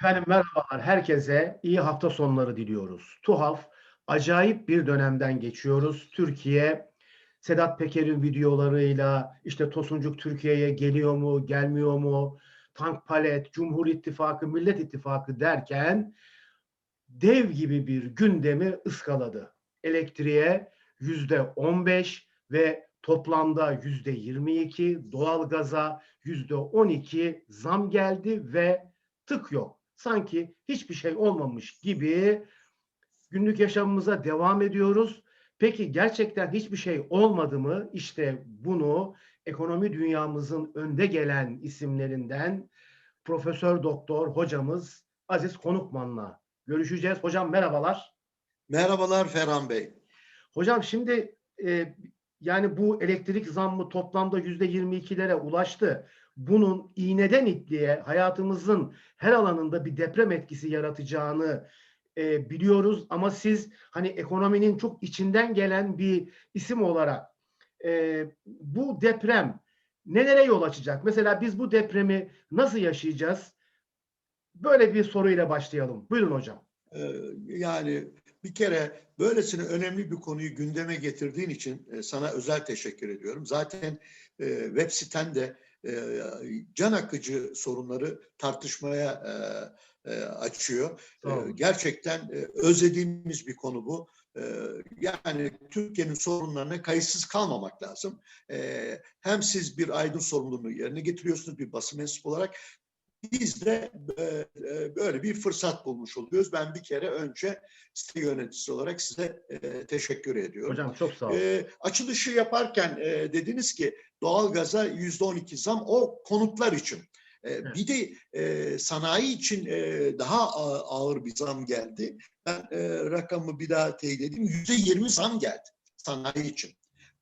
Efendim merhabalar herkese iyi hafta sonları diliyoruz. Tuhaf, acayip bir dönemden geçiyoruz. Türkiye Sedat Peker'in videolarıyla işte Tosuncuk Türkiye'ye geliyor mu, gelmiyor mu? Tank palet, Cumhur İttifakı, Millet İttifakı derken dev gibi bir gündemi ıskaladı. Elektriğe yüzde 15 ve toplamda yüzde 22, doğalgaza yüzde 12 zam geldi ve tık yok. Sanki hiçbir şey olmamış gibi günlük yaşamımıza devam ediyoruz. Peki gerçekten hiçbir şey olmadı mı? İşte bunu ekonomi dünyamızın önde gelen isimlerinden Profesör Doktor hocamız Aziz Konukman'la görüşeceğiz. Hocam merhabalar. Merhabalar Ferhan Bey. Hocam şimdi e, yani bu elektrik zammı toplamda yüzde 22'lere ulaştı. Bunun iğneden ipliğe hayatımızın her alanında bir deprem etkisi yaratacağını e, biliyoruz. Ama siz hani ekonominin çok içinden gelen bir isim olarak e, bu deprem nelere yol açacak? Mesela biz bu depremi nasıl yaşayacağız? Böyle bir soruyla başlayalım. Buyurun hocam. Ee, Yani bir kere böylesine önemli bir konuyu gündeme getirdiğin için e, sana özel teşekkür ediyorum. Zaten e, web sitende e, can akıcı sorunları tartışmaya e, e, açıyor. E, Gerçekten e, özlediğimiz bir konu bu. E, Yani Türkiye'nin sorunlarına kayıtsız kalmamak lazım. E, Hem siz bir aydın sorumluluğunu yerine getiriyorsunuz bir basın mensubu olarak biz de e, böyle bir fırsat bulmuş oluyoruz. Ben bir kere önce site yöneticisi olarak size e, teşekkür ediyorum. Hocam çok sağ olun. E, açılışı yaparken dediniz ki doğalgaza yüzde on iki zam o konutlar için. Bir de e, sanayi için e, daha ağır bir zam geldi. Ben e, rakamı bir daha teyit edeyim. Yüzde yirmi zam geldi sanayi için.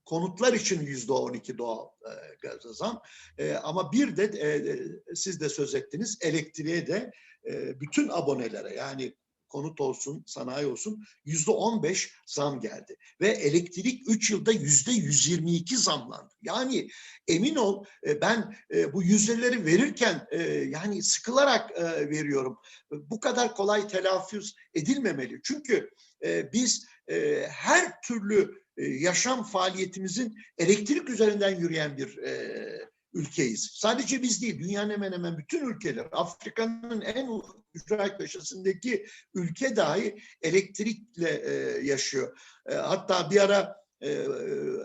Konutlar için yüzde on iki doğal e, gaza zam. E, ama bir de e, e, siz de söz ettiniz elektriğe de e, bütün abonelere yani konut olsun, sanayi olsun yüzde on beş zam geldi. Ve elektrik 3 yılda yüzde 122 zamlandı. Yani emin ol e, ben bu yüzdeleri verirken yani sıkılarak veriyorum. Bu kadar kolay telaffuz edilmemeli. Çünkü biz her türlü yaşam faaliyetimizin elektrik üzerinden yürüyen bir e, ülkeyiz. Sadece biz değil, dünyanın hemen hemen bütün ülkeler, Afrika'nın en ücra köşesindeki ülke dahi elektrikle e, yaşıyor. E, hatta bir ara e,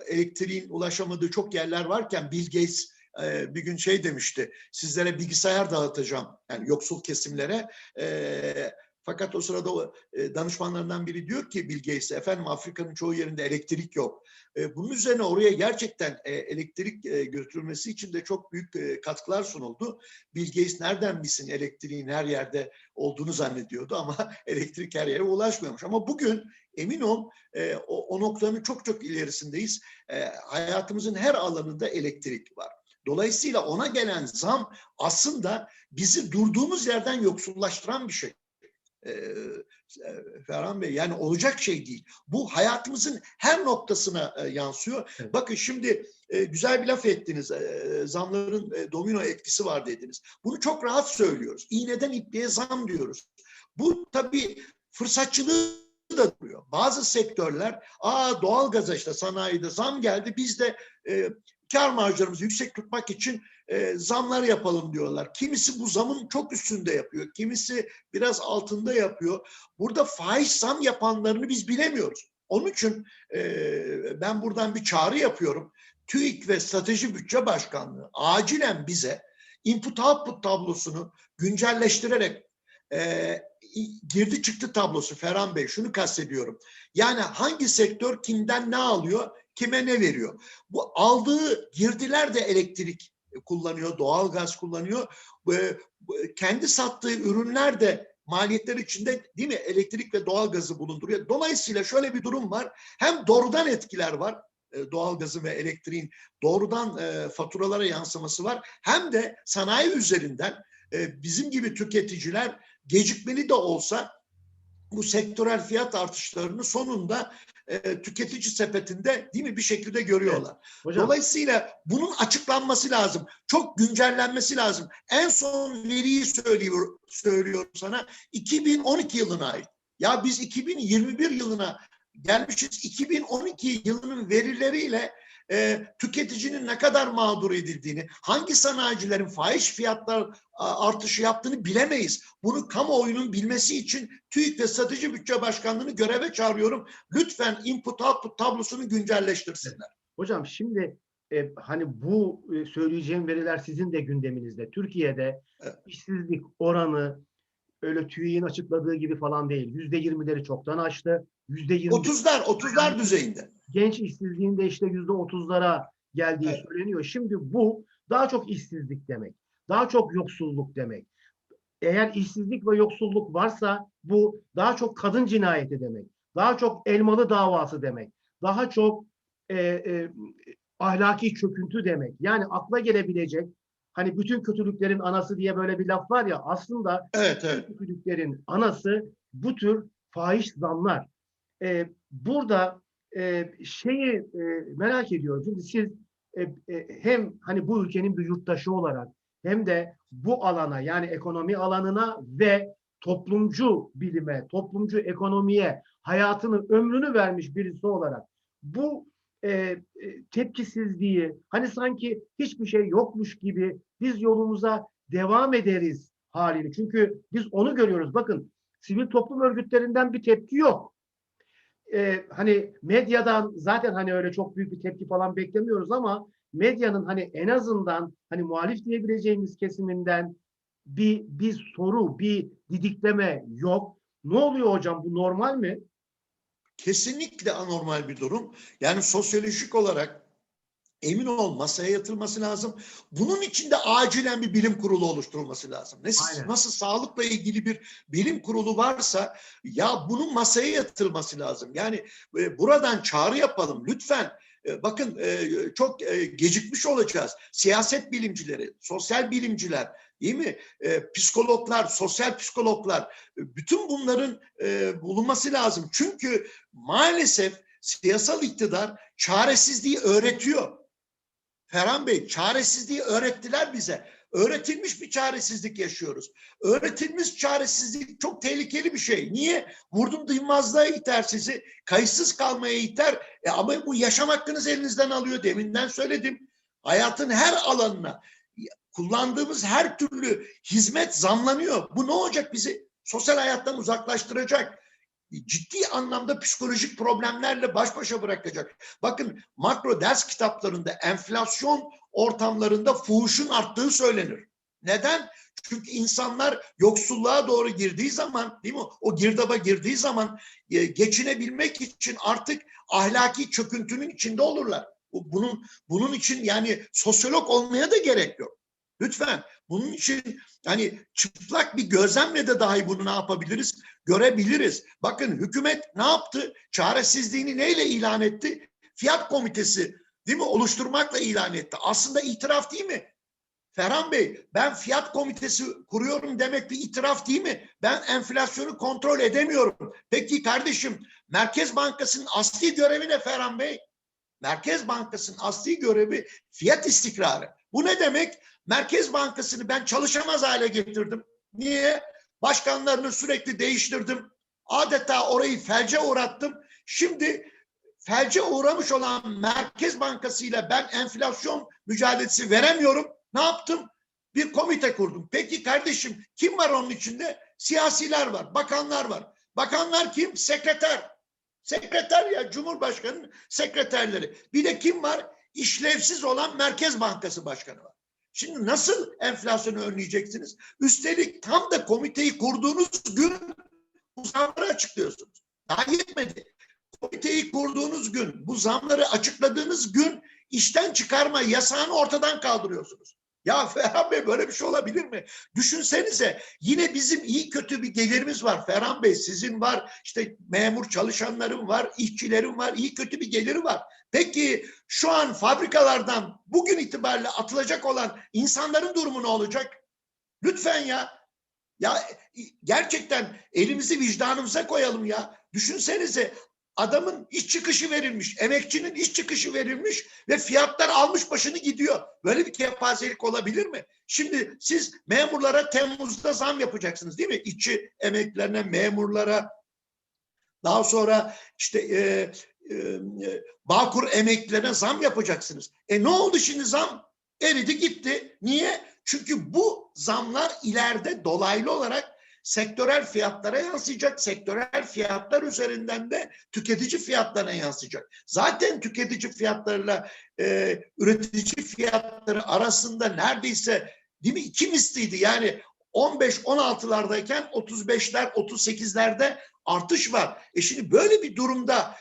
elektriğin ulaşamadığı çok yerler varken Bill Gates e, bir gün şey demişti, sizlere bilgisayar dağıtacağım, yani yoksul kesimlere. E, fakat o sırada e, danışmanlarından biri diyor ki Bill Gates'e, efendim Afrika'nın çoğu yerinde elektrik yok. E, bunun üzerine oraya gerçekten e, elektrik e, götürülmesi için de çok büyük e, katkılar sunuldu. Bill Gates nereden bilsin elektriğin her yerde olduğunu zannediyordu ama elektrik her yere ulaşmıyormuş. Ama bugün emin ol e, o, o noktanın çok çok ilerisindeyiz. E, hayatımızın her alanında elektrik var. Dolayısıyla ona gelen zam aslında bizi durduğumuz yerden yoksullaştıran bir şey. E, Ferhan Bey yani olacak şey değil. Bu hayatımızın her noktasına e, yansıyor. Evet. Bakın şimdi e, güzel bir laf ettiniz. E, zamların e, domino etkisi var dediniz. Bunu çok rahat söylüyoruz. İğneden ipliğe zam diyoruz. Bu tabii fırsatçılığı da duruyor. Bazı sektörler, aa doğalgaza işte sanayide zam geldi. Biz de e, kar marjlarımızı yüksek tutmak için e, zamlar yapalım diyorlar. Kimisi bu zamın çok üstünde yapıyor. Kimisi biraz altında yapıyor. Burada faiz zam yapanlarını biz bilemiyoruz. Onun için e, ben buradan bir çağrı yapıyorum. TÜİK ve Strateji Bütçe Başkanlığı acilen bize input output tablosunu güncelleştirerek e, girdi çıktı tablosu Ferhan Bey şunu kastediyorum. Yani hangi sektör kimden ne alıyor, kime ne veriyor? Bu aldığı girdiler de elektrik kullanıyor, doğalgaz kullanıyor. E, kendi sattığı ürünler de maliyetler içinde değil mi elektrik ve doğalgazı bulunduruyor. Dolayısıyla şöyle bir durum var. Hem doğrudan etkiler var e, doğalgazın ve elektriğin doğrudan e, faturalara yansıması var. Hem de sanayi üzerinden e, bizim gibi tüketiciler gecikmeli de olsa bu sektörel fiyat artışlarını sonunda e, tüketici sepetinde değil mi bir şekilde görüyorlar. Hocam Dolayısıyla bunun açıklanması lazım. Çok güncellenmesi lazım. En son veriyi söylüyor, söylüyorum sana. 2012 yılına ait. Ya biz 2021 yılına gelmişiz. 2012 yılının verileriyle e, tüketicinin ne kadar mağdur edildiğini, hangi sanayicilerin fahiş fiyatlar artışı yaptığını bilemeyiz. Bunu kamuoyunun bilmesi için TÜİK ve Strateji Bütçe Başkanlığı'nı göreve çağırıyorum. Lütfen input output tablosunu güncelleştirsinler. hocam şimdi e, hani bu e, söyleyeceğim veriler sizin de gündeminizde. Türkiye'de Evet. işsizlik oranı öyle TÜİK'in açıkladığı gibi falan değil. Yüzde yirmileri çoktan aştı. Yüzde yirmi 30'lar, 30'lar düzeyinde. genç işsizliğinde işte yüzde otuzlara geldiği Evet. söyleniyor. Şimdi bu daha çok işsizlik demek. Daha çok yoksulluk demek. Eğer işsizlik ve yoksulluk varsa bu daha çok kadın cinayeti demek. Daha çok elmalı davası demek. Daha çok e, e, ahlaki çöküntü demek. Yani akla gelebilecek hani bütün kötülüklerin anası diye böyle bir laf var ya aslında Evet, evet. kötülüklerin anası bu tür fahiş zamlar. Ee, burada e, şeyi e, merak ediyorum. Şimdi siz e, e, hem hani bu ülkenin bir yurttaşı olarak hem de bu alana yani ekonomi alanına ve toplumcu bilime, toplumcu ekonomiye hayatını, ömrünü vermiş birisi olarak bu e, e, tepkisizliği hani sanki hiçbir şey yokmuş gibi biz yolumuza devam ederiz haliyle. Çünkü biz onu görüyoruz. Bakın sivil toplum örgütlerinden bir tepki yok. Ee, hani medyadan zaten hani öyle çok büyük bir tepki falan beklemiyoruz ama medyanın hani en azından hani muhalif diyebileceğimiz kesiminden bir bir soru, bir didikleme yok. Ne oluyor hocam? Bu normal mi? Kesinlikle anormal bir durum. Yani sosyolojik olarak emin ol masaya yatırılması lazım. Bunun için de acilen bir bilim kurulu oluşturulması lazım. Nasıl, Aynen. nasıl sağlıkla ilgili bir bilim kurulu varsa ya bunun masaya yatırılması lazım. Yani e, buradan çağrı yapalım lütfen. E, bakın e, çok e, gecikmiş olacağız. Siyaset bilimcileri, sosyal bilimciler, değil mi? E, psikologlar, sosyal psikologlar, e, bütün bunların e, bulunması lazım. Çünkü maalesef siyasal iktidar çaresizliği öğretiyor. Ferhan Bey çaresizliği öğrettiler bize. Öğretilmiş bir çaresizlik yaşıyoruz. Öğretilmiş çaresizlik çok tehlikeli bir şey. Niye? Vurdum duymazlığa iter sizi. Kayıtsız kalmaya iter. E ama bu yaşam hakkınızı elinizden alıyor. Deminden söyledim. Hayatın her alanına kullandığımız her türlü hizmet zamlanıyor. Bu ne olacak bizi? Sosyal hayattan uzaklaştıracak ciddi anlamda psikolojik problemlerle baş başa bırakacak. Bakın makro ders kitaplarında enflasyon ortamlarında fuhuşun arttığı söylenir. Neden? Çünkü insanlar yoksulluğa doğru girdiği zaman, değil mi? O girdaba girdiği zaman e, geçinebilmek için artık ahlaki çöküntünün içinde olurlar. Bu- Bunun bunun için yani sosyolog olmaya da gerek yok. Lütfen bunun için hani çıplak bir gözlemle de dahi bunu ne yapabiliriz? Görebiliriz. Bakın hükümet ne yaptı? Çaresizliğini neyle ilan etti? Fiyat komitesi değil mi? Oluşturmakla ilan etti. Aslında itiraf değil mi? Ferhan Bey ben fiyat komitesi kuruyorum demek bir itiraf değil mi? Ben enflasyonu kontrol edemiyorum. Peki kardeşim Merkez Bankası'nın asli görevi ne Ferhan Bey? Merkez Bankası'nın asli görevi fiyat istikrarı. Bu ne demek? Merkez Bankası'nı ben çalışamaz hale getirdim. Niye? Başkanlarını sürekli değiştirdim. Adeta orayı felce uğrattım. Şimdi felce uğramış olan Merkez Bankası ile ben enflasyon mücadelesi veremiyorum. Ne yaptım? Bir komite kurdum. Peki kardeşim kim var onun içinde? Siyasiler var, bakanlar var. Bakanlar kim? Sekreter. Sekreter ya Cumhurbaşkanı'nın sekreterleri. Bir de kim var? İşlevsiz olan Merkez Bankası Başkanı var. Şimdi nasıl enflasyonu önleyeceksiniz? Üstelik tam da komiteyi kurduğunuz gün bu zamları açıklıyorsunuz. Daha yetmedi. Komiteyi kurduğunuz gün, bu zamları açıkladığınız gün işten çıkarma yasağını ortadan kaldırıyorsunuz. Ya Ferhan Bey böyle bir şey olabilir mi? Düşünsenize yine bizim iyi kötü bir gelirimiz var. Ferhan Bey sizin var, işte memur çalışanların var, işçilerin var, iyi kötü bir geliri var. Peki şu an fabrikalardan bugün itibariyle atılacak olan insanların durumu ne olacak? Lütfen ya. Ya gerçekten elimizi vicdanımıza koyalım ya. Düşünsenize adamın iş çıkışı verilmiş, emekçinin iş çıkışı verilmiş ve fiyatlar almış başını gidiyor. Böyle bir kepazelik olabilir mi? Şimdi siz memurlara Temmuz'da zam yapacaksınız değil mi? İşçi emeklilerine, memurlara, daha sonra işte e, e, e, Bağkur emeklilerine zam yapacaksınız. E ne oldu şimdi zam? Eridi gitti. Niye? Çünkü bu zamlar ileride dolaylı olarak sektörel fiyatlara yansıyacak. Sektörel fiyatlar üzerinden de tüketici fiyatlarına yansıyacak. Zaten tüketici fiyatlarıyla e, üretici fiyatları arasında neredeyse değil mi iki misliydi. Yani 15-16'lardayken 35'ler 38'lerde artış var. E şimdi böyle bir durumda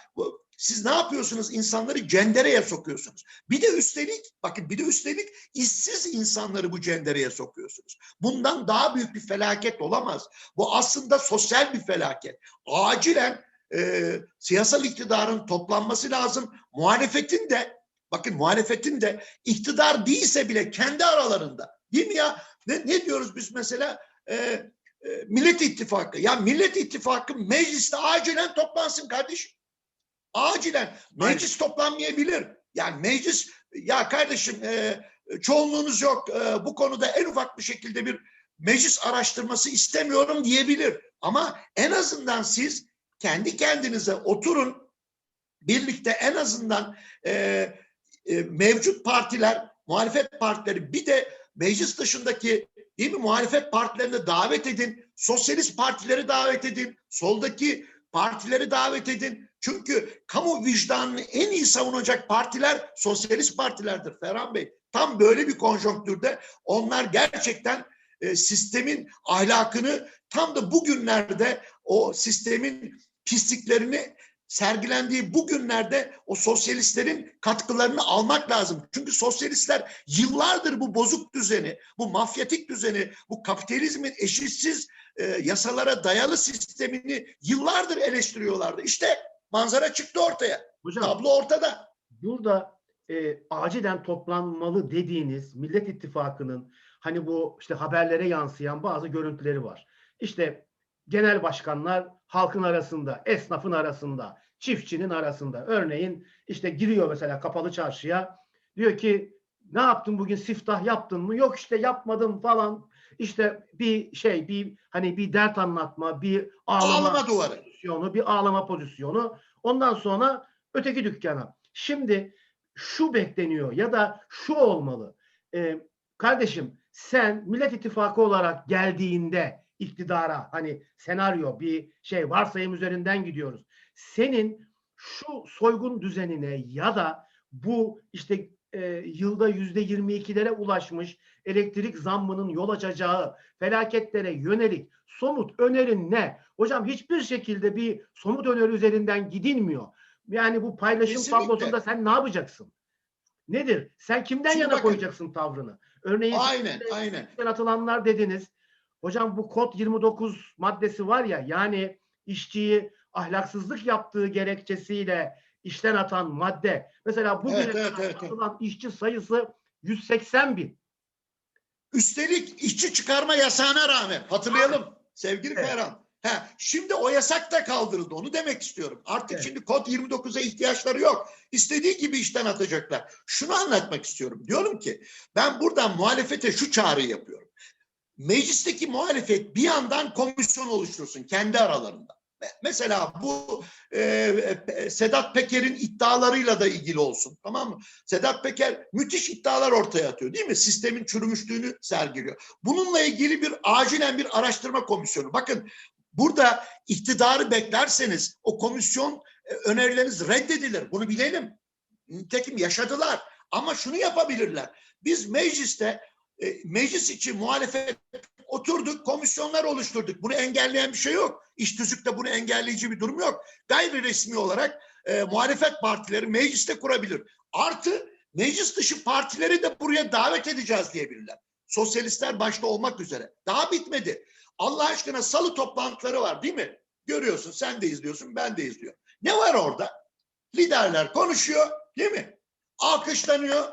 siz ne yapıyorsunuz? İnsanları cendereye sokuyorsunuz. Bir de üstelik bakın bir de üstelik işsiz insanları bu cendereye sokuyorsunuz. Bundan daha büyük bir felaket olamaz. Bu aslında sosyal bir felaket. Acilen e, siyasal iktidarın toplanması lazım. Muhalefetin de bakın muhalefetin de iktidar değilse bile kendi aralarında değil mi ya? Ne, ne diyoruz biz mesela? E, e, Millet İttifakı. Ya Millet İttifakı mecliste acilen toplansın kardeşim. Acilen. Meclis toplanmayabilir. Yani meclis ya kardeşim e, çoğunluğunuz yok e, bu konuda en ufak bir şekilde bir meclis araştırması istemiyorum diyebilir. Ama en azından siz kendi kendinize oturun birlikte en azından e, e, mevcut partiler, muhalefet partileri bir de meclis dışındaki değil mi muhalefet partilerini davet edin. Sosyalist partileri davet edin. Soldaki partileri davet edin. Çünkü kamu vicdanını en iyi savunacak partiler sosyalist partilerdir Ferhan Bey. Tam böyle bir konjonktürde onlar gerçekten e, sistemin ahlakını tam da bugünlerde o sistemin pisliklerini sergilendiği bugünlerde o sosyalistlerin katkılarını almak lazım. Çünkü sosyalistler yıllardır bu bozuk düzeni, bu mafyatik düzeni, bu kapitalizmin eşitsiz e, yasalara dayalı sistemini yıllardır eleştiriyorlardı. İşte manzara çıktı ortaya. Hocam Tablo ortada. burada e, acilen toplanmalı dediğiniz Millet İttifakı'nın hani bu işte haberlere yansıyan bazı görüntüleri var. İşte genel başkanlar halkın arasında, esnafın arasında, çiftçinin arasında. Örneğin işte giriyor mesela kapalı çarşıya. Diyor ki ne yaptın bugün siftah yaptın mı? Yok işte yapmadım falan. İşte bir şey bir hani bir dert anlatma, bir ağlama, Ağlama duvarı. Pozisyonu, bir ağlama pozisyonu. Ondan sonra öteki dükkana. Şimdi şu bekleniyor ya da şu olmalı. Ee, kardeşim sen Millet İttifakı olarak geldiğinde iktidara hani senaryo bir şey varsayım üzerinden gidiyoruz. Senin şu soygun düzenine ya da bu işte e, yılda yüzde 22'lere ulaşmış elektrik zammının yol açacağı felaketlere yönelik somut önerin ne? Hocam hiçbir şekilde bir somut öneri üzerinden gidilmiyor. Yani bu paylaşım Kesinlikle. tablosunda sen ne yapacaksın? Nedir? Sen kimden Şimdi yana bakın- koyacaksın tavrını? Örneğin Aynen, aynen. atılanlar dediniz. Hocam bu kod 29 maddesi var ya yani işçiyi ahlaksızlık yaptığı gerekçesiyle işten atan madde. Mesela bugüne Evet, evet, evet, evet. atılan işçi sayısı 180 bin. Üstelik işçi çıkarma yasağına rağmen hatırlayalım sevgili Evet. Ferhan. Ha, şimdi o yasak da kaldırıldı onu demek istiyorum. Artık Evet. şimdi kod 29'a ihtiyaçları yok. İstediği gibi işten atacaklar. Şunu anlatmak istiyorum. Diyorum ki ben buradan muhalefete şu çağrıyı yapıyorum. Meclisteki muhalefet bir yandan komisyon oluştursun kendi aralarında. Me- Mesela bu e, e, Sedat Peker'in iddialarıyla da ilgili olsun. Tamam mı? Sedat Peker müthiş iddialar ortaya atıyor değil mi? Sistemin çürümüşlüğünü sergiliyor. Bununla ilgili bir acilen bir araştırma komisyonu. Bakın burada iktidarı beklerseniz o komisyon e, önerileriniz reddedilir. Bunu bilelim. Nitekim yaşadılar. Ama şunu yapabilirler. Biz mecliste e, meclis için muhalefet oturduk, komisyonlar oluşturduk. Bunu engelleyen bir şey yok. İş tüzükte bunu engelleyici bir durum yok. Gayri resmi olarak e, muhalefet partileri mecliste kurabilir. Artı meclis dışı partileri de buraya davet edeceğiz diyebilirler. Sosyalistler başta olmak üzere. Daha bitmedi. Allah aşkına salı toplantıları var değil mi? Görüyorsun sen de izliyorsun ben de izliyorum. Ne var orada? Liderler konuşuyor değil mi? Alkışlanıyor.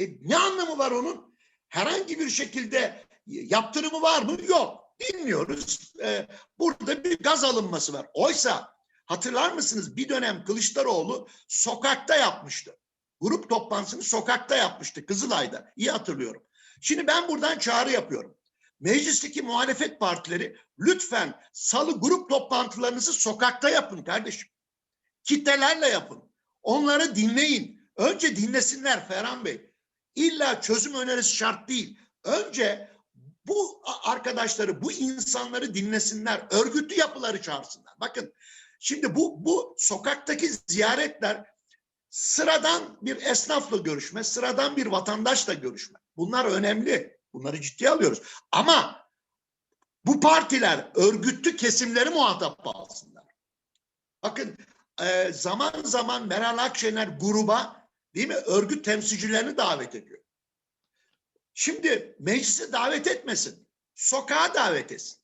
E, ne anlamı var onun? Herhangi bir şekilde yaptırımı var mı? Yok. Bilmiyoruz. Ee, burada bir gaz alınması var. Oysa hatırlar mısınız bir dönem Kılıçdaroğlu sokakta yapmıştı. Grup toplantısını sokakta yapmıştı Kızılay'da. İyi hatırlıyorum. Şimdi ben buradan çağrı yapıyorum. Meclisteki muhalefet partileri lütfen salı grup toplantılarınızı sokakta yapın kardeşim. Kitlelerle yapın. Onları dinleyin. Önce dinlesinler Ferhan Bey. İlla çözüm önerisi şart değil. Önce bu arkadaşları, bu insanları dinlesinler. Örgütlü yapıları çağırsınlar. Bakın şimdi bu bu sokaktaki ziyaretler sıradan bir esnafla görüşme, sıradan bir vatandaşla görüşme. Bunlar önemli. Bunları ciddiye alıyoruz. Ama bu partiler örgütlü kesimleri muhatap alsınlar. Bakın zaman zaman Meral Akşener gruba değil mi örgüt temsilcilerini davet ediyor. Şimdi meclise davet etmesin. Sokağa davet etsin.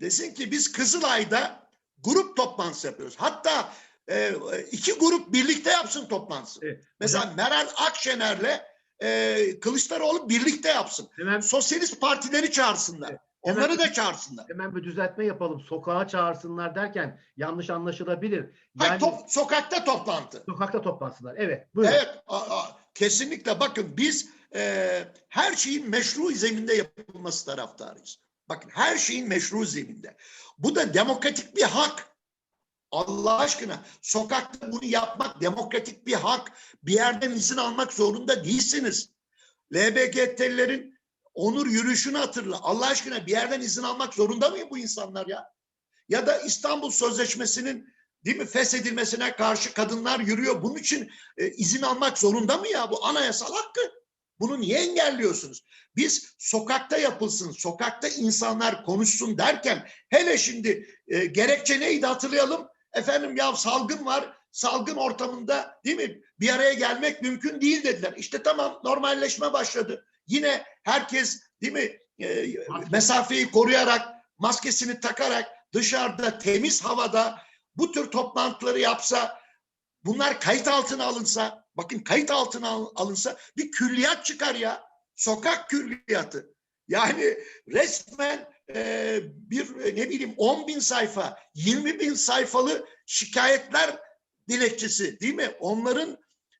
Desin ki biz Kızılay'da grup toplantısı yapıyoruz. Hatta e, iki grup birlikte yapsın toplantısı. Evet, Mesela Meral Akşener'le e, Kılıçdaroğlu birlikte yapsın. Hemen Sosyalist partileri çağırsınlar. Hemen- Onları da çağırsınlar. hemen bir düzeltme yapalım. Sokağa çağırsınlar derken yanlış anlaşılabilir. Hayır, Yani top- sokakta toplantı. sokakta toplansınlar. Evet. Buyurun. Evet, a- a- kesinlikle bakın biz e, her şeyin meşru zeminde yapılması taraftarıyız. Bakın her şeyin meşru zeminde. Bu da demokratik bir hak. Allah aşkına sokakta bunu yapmak demokratik bir hak. Bir yerden izin almak zorunda değilsiniz. LBGT'lilerin onur yürüyüşünü hatırla. Allah aşkına bir yerden izin almak zorunda mı bu insanlar ya? Ya da İstanbul Sözleşmesi'nin değil mi feshedilmesine karşı kadınlar yürüyor. Bunun için e, izin almak zorunda mı ya? Bu anayasal hakkı. Bunu niye engelliyorsunuz? Biz sokakta yapılsın, sokakta insanlar konuşsun derken hele şimdi e, gerekçe neydi hatırlayalım. Efendim ya salgın var, salgın ortamında değil mi bir araya gelmek mümkün değil dediler. İşte tamam normalleşme başladı. Yine herkes değil mi e, mesafeyi koruyarak, maskesini takarak dışarıda temiz havada bu tür toplantıları yapsa bunlar kayıt altına alınsa bakın kayıt altına al- alınsa bir külliyat çıkar ya. Sokak külliyatı. Yani resmen e, bir e, ne bileyim 10 bin sayfa 20 bin sayfalı şikayetler dilekçesi değil mi? Onların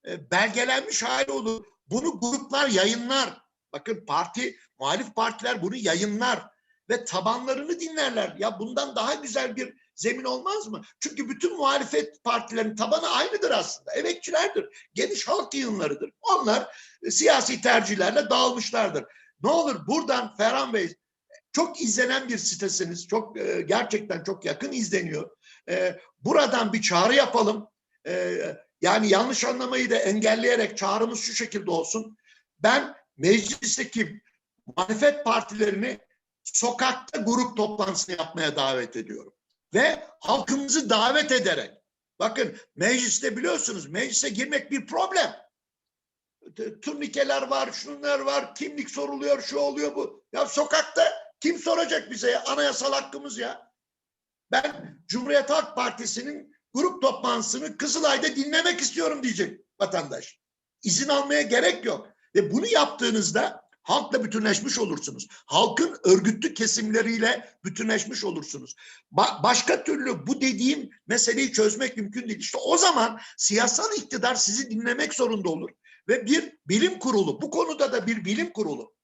e, belgelenmiş hali olur. Bunu gruplar yayınlar bakın parti muhalif partiler bunu yayınlar ve tabanlarını dinlerler ya bundan daha güzel bir zemin olmaz mı? Çünkü bütün muhalefet partilerinin tabanı aynıdır aslında. Emekçilerdir. Geniş halk yığınlarıdır. Onlar e, siyasi tercihlerle dağılmışlardır. Ne olur buradan Ferhan Bey çok izlenen bir sitesiniz. Çok e, gerçekten çok yakın izleniyor. E, buradan bir çağrı yapalım. Yani yanlış anlamayı da engelleyerek çağrımız şu şekilde olsun. Ben meclisteki muhalefet partilerini sokakta grup toplantısı yapmaya davet ediyorum ve halkımızı davet ederek bakın mecliste biliyorsunuz meclise girmek bir problem. Turnikeler var, şunlar var, kimlik soruluyor, şu oluyor bu. Ya sokakta kim soracak bize ya? Anayasal hakkımız ya. Ben Cumhuriyet Halk Partisi'nin grup toplantısını Kızılay'da dinlemek istiyorum diyecek vatandaş. İzin almaya gerek yok. Ve bunu yaptığınızda halkla bütünleşmiş olursunuz. Halkın örgütlü kesimleriyle bütünleşmiş olursunuz. Ba- başka türlü bu dediğim meseleyi çözmek mümkün değil. İşte o zaman siyasal iktidar sizi dinlemek zorunda olur. Ve bir bilim kurulu, bu konuda da bir bilim kurulu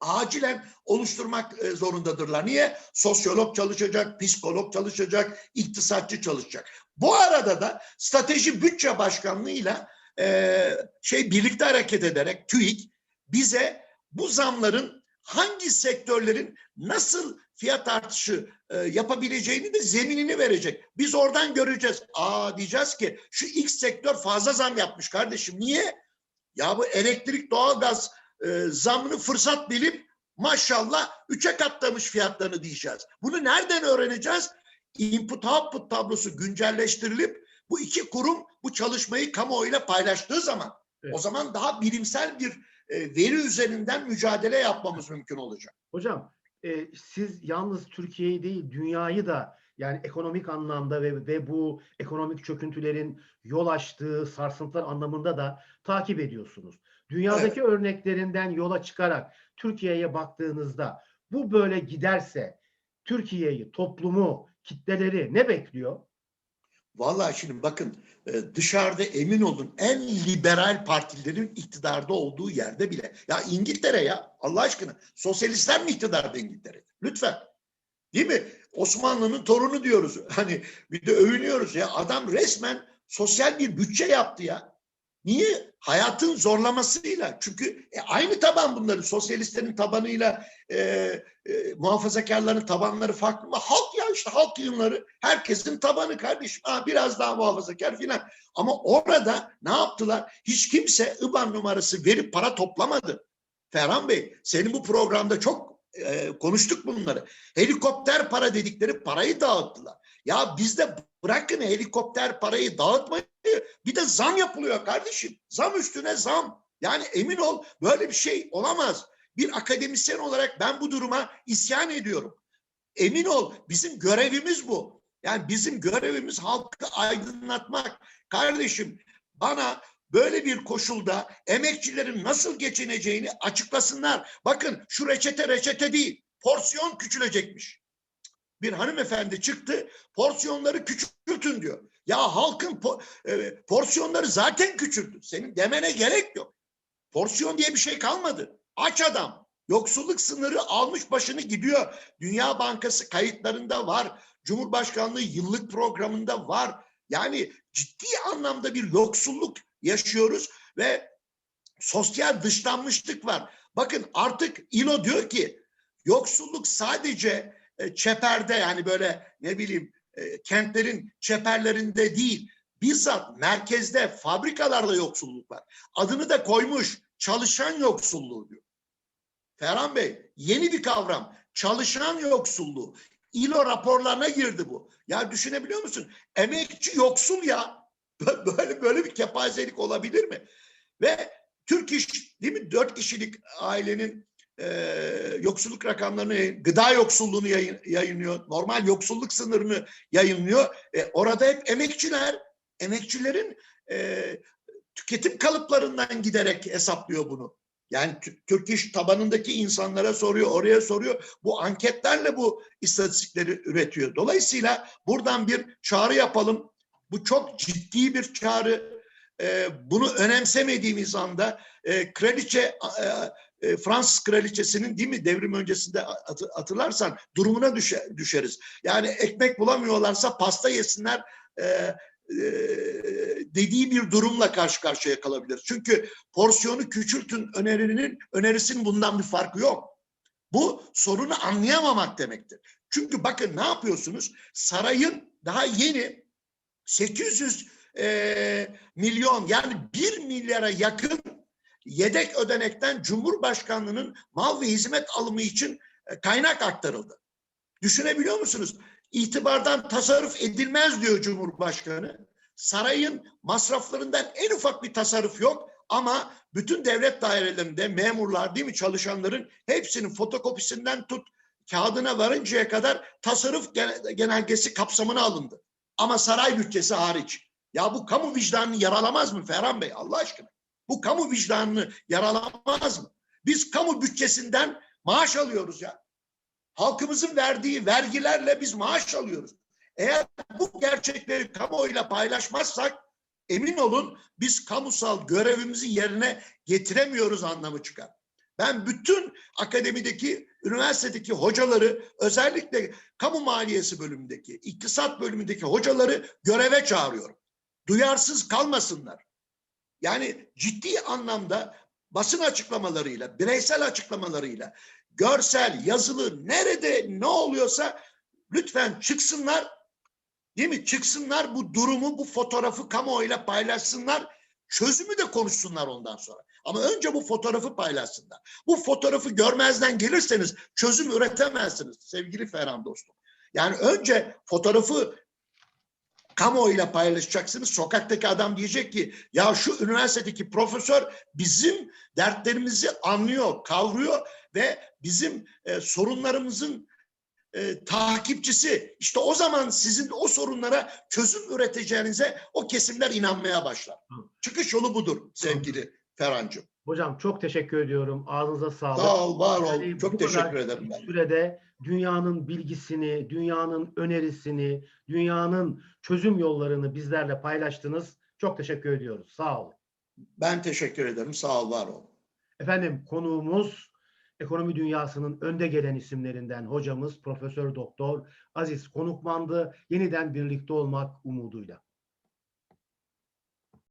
acilen oluşturmak e, zorundadırlar. Niye? Sosyolog çalışacak, psikolog çalışacak, iktisatçı çalışacak. Bu arada da strateji bütçe başkanlığıyla e, şey birlikte hareket ederek TÜİK bize bu zamların hangi sektörlerin nasıl fiyat artışı e, yapabileceğini de zeminini verecek. Biz oradan göreceğiz. Aa diyeceğiz ki şu X sektör fazla zam yapmış kardeşim. Niye? Ya bu elektrik, doğalgaz e, zamını fırsat bilip maşallah üçe katlamış fiyatlarını diyeceğiz. Bunu nereden öğreneceğiz? Input output tablosu güncelleştirilip bu iki kurum bu çalışmayı kamuoyuyla paylaştığı zaman Evet. o zaman daha bilimsel bir e, veri üzerinden mücadele yapmamız mümkün olacak. Hocam e, siz yalnız Türkiye'yi değil dünyayı da yani ekonomik anlamda ve, ve bu ekonomik çöküntülerin yol açtığı sarsıntılar anlamında da takip ediyorsunuz. Dünyadaki örneklerinden yola çıkarak Türkiye'ye baktığınızda bu böyle giderse Türkiye'yi, toplumu, kitleleri ne bekliyor? Vallahi şimdi bakın e, dışarıda emin olun en liberal partilerin iktidarda olduğu yerde bile. Ya İngiltere ya Allah aşkına sosyalistler mi iktidarda İngiltere'de? Lütfen. Değil mi? Osmanlı'nın torunu diyoruz. Hani bir de övünüyoruz ya. Adam resmen sosyal bir bütçe yaptı ya. Niye? Hayatın zorlamasıyla. Çünkü e, aynı taban bunların. Sosyalistlerin tabanıyla e, e, muhafazakarların tabanları farklı mı? Halk ya işte halk yığınları herkesin tabanı kardeşim. Ha, biraz daha muhafazakar filan. Ama orada ne yaptılar? Hiç kimse IBAN numarası verip para toplamadı. Ferhan Bey, senin bu programda çok e, konuştuk bunları. Helikopter para dedikleri parayı dağıttılar. Ya bizde bırakın helikopter parayı dağıtmayı bir de zam yapılıyor kardeşim. Zam üstüne zam. Yani emin ol böyle bir şey olamaz. Bir akademisyen olarak ben bu duruma isyan ediyorum. Emin ol bizim görevimiz bu. Yani bizim görevimiz halkı aydınlatmak. Kardeşim bana böyle bir koşulda emekçilerin nasıl geçineceğini açıklasınlar. Bakın şu reçete reçete değil. Porsiyon küçülecekmiş. Bir hanımefendi çıktı porsiyonları küçültün diyor. Ya halkın po- e, porsiyonları zaten küçüldü. Senin demene gerek yok. Porsiyon diye bir şey kalmadı. Aç adam. Yoksulluk sınırı almış başını gidiyor. Dünya Bankası kayıtlarında var. Cumhurbaşkanlığı yıllık programında var. Yani ciddi anlamda bir yoksulluk yaşıyoruz ve sosyal dışlanmışlık var. Bakın artık İLO diyor ki yoksulluk sadece e, çeperde yani böyle ne bileyim e, kentlerin çeperlerinde değil bizzat merkezde fabrikalarda yoksulluk var. Adını da koymuş çalışan yoksulluğu diyor. Ferhan Bey yeni bir kavram çalışan yoksulluğu. İLO raporlarına girdi bu. Ya düşünebiliyor musun? Emekçi yoksul ya. Böyle böyle bir kepazelik olabilir mi? Ve Türk İş değil mi? Dört kişilik ailenin e, yoksulluk rakamlarını, gıda yoksulluğunu yayın, yayınlıyor. Normal yoksulluk sınırını yayınlıyor. E, orada hep emekçiler, emekçilerin e, tüketim kalıplarından giderek hesaplıyor bunu. Yani Tü- Türk İş tabanındaki insanlara soruyor, oraya soruyor. Bu anketlerle bu istatistikleri üretiyor. Dolayısıyla buradan bir çağrı yapalım. Bu çok ciddi bir çağrı. E, bunu önemsemediğimiz anda e, kraliçe e, e, Fransız kraliçesinin değil mi devrim öncesinde hatı- hatırlarsan durumuna düşe, düşeriz. Yani ekmek bulamıyorlarsa pasta yesinler e, e, dediği bir durumla karşı karşıya kalabilir. Çünkü porsiyonu küçültün önerinin önerisinin bundan bir farkı yok. Bu sorunu anlayamamak demektir. Çünkü bakın ne yapıyorsunuz? Sarayın daha yeni 800 e, milyon yani 1 milyara yakın yedek ödenekten Cumhurbaşkanlığının mal ve hizmet alımı için e, kaynak aktarıldı. Düşünebiliyor musunuz? İtibardan tasarruf edilmez diyor Cumhurbaşkanı. Sarayın masraflarından en ufak bir tasarruf yok ama bütün devlet dairelerinde memurlar değil mi çalışanların hepsinin fotokopisinden tut kağıdına varıncaya kadar tasarruf gen- genelgesi kapsamına alındı. Ama saray bütçesi hariç. Ya bu kamu vicdanını yaralamaz mı Ferhan Bey Allah aşkına? Bu kamu vicdanını yaralamaz mı? Biz kamu bütçesinden maaş alıyoruz ya. Halkımızın verdiği vergilerle biz maaş alıyoruz. Eğer bu gerçekleri kamuoyuyla paylaşmazsak emin olun biz kamusal görevimizi yerine getiremiyoruz anlamı çıkar. Ben bütün akademideki, üniversitedeki hocaları özellikle kamu maliyesi bölümündeki, iktisat bölümündeki hocaları göreve çağırıyorum. Duyarsız kalmasınlar. Yani ciddi anlamda basın açıklamalarıyla, bireysel açıklamalarıyla, görsel, yazılı, nerede ne oluyorsa lütfen çıksınlar. Değil mi? Çıksınlar bu durumu, bu fotoğrafı kamuoyuyla paylaşsınlar. Çözümü de konuşsunlar ondan sonra. Ama önce bu fotoğrafı paylaşsınlar. Bu fotoğrafı görmezden gelirseniz çözüm üretemezsiniz sevgili Ferhan dostum. Yani önce fotoğrafı kamuoyuyla paylaşacaksınız. Sokaktaki adam diyecek ki ya şu üniversitedeki profesör bizim dertlerimizi anlıyor, kavruyor ve bizim e, sorunlarımızın e, takipçisi. İşte o zaman sizin o sorunlara çözüm üreteceğinize o kesimler inanmaya başlar. Çıkış yolu budur sevgili Ferhancığım. Hocam çok teşekkür ediyorum. Ağzınıza sağlık. Sağ ol, var ol. Yani Çok teşekkür ederim ben. sürede dünyanın bilgisini, dünyanın önerisini, dünyanın çözüm yollarını bizlerle paylaştınız. Çok teşekkür ediyoruz. Sağ olun. Ben teşekkür ederim. Sağ ol, var ol. Efendim konuğumuz ekonomi dünyasının önde gelen isimlerinden hocamız Profesör Doktor Aziz Konukmandı. Yeniden birlikte olmak umuduyla.